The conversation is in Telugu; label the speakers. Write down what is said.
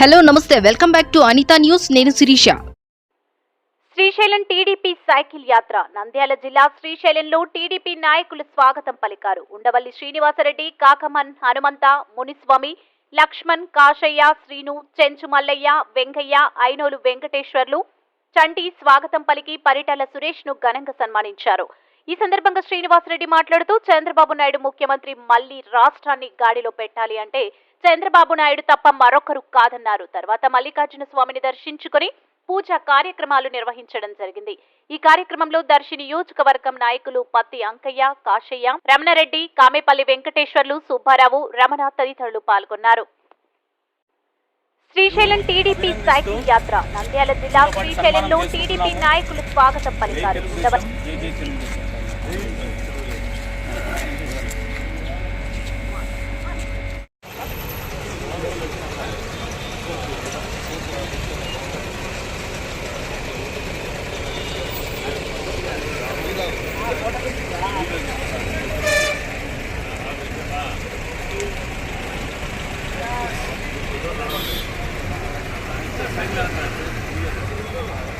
Speaker 1: హలో నమస్తే. Welcome back to Anitha news. నేను శిరీష.
Speaker 2: శ్రీశైలం టీడీపీ సైకిల్ యాత్ర. నంద్యాల జిల్లా శ్రీశైలంలో టీడీపీ నాయకులు స్వాగతం పలికారు. ఉండవల్లి శ్రీనివాసరెడ్డి కాకమన్ హనుమంత మునిస్వామి లక్ష్మణ్ కాశయ్య శ్రీను చెంచు మల్లయ్య వెంకయ్య ఐనోలు వెంకటేశ్వర్లు చంటి స్వాగతం పలికి పరిటాల సురేష్ను ఘనంగా సన్మానించారు. ఈ సందర్భంగా శ్రీనివాసరెడ్డి మాట్లాడుతూ చంద్రబాబు నాయుడు ముఖ్యమంత్రి మళ్ళీ రాష్ట్రాన్ని గాడిలో పెట్టాలి అంటే చంద్రబాబు నాయుడు తప్ప మరొకరు కాదన్నారు. తర్వాత మల్లికార్జున స్వామిని దర్శించుకొని పూజా కార్యక్రమాలు నిర్వహించడం జరిగింది. ఈ కార్యక్రమంలో దర్శి నియోజకవర్గం నాయకులు పత్తి అంకయ్య కాశయ్య రమణారెడ్డి కామేపల్లి వెంకటేశ్వర్లు సుబ్బారావు రమణ తదితరులు పాల్గొన్నారు. శ్రీశైలం టీడీపీ సైకిల్ యాత్ర నంద్యాల జిల్లా శ్రీశైలంలో టీడీపీ నాయకులు స్వాగతం పలికారు. 사이드 하나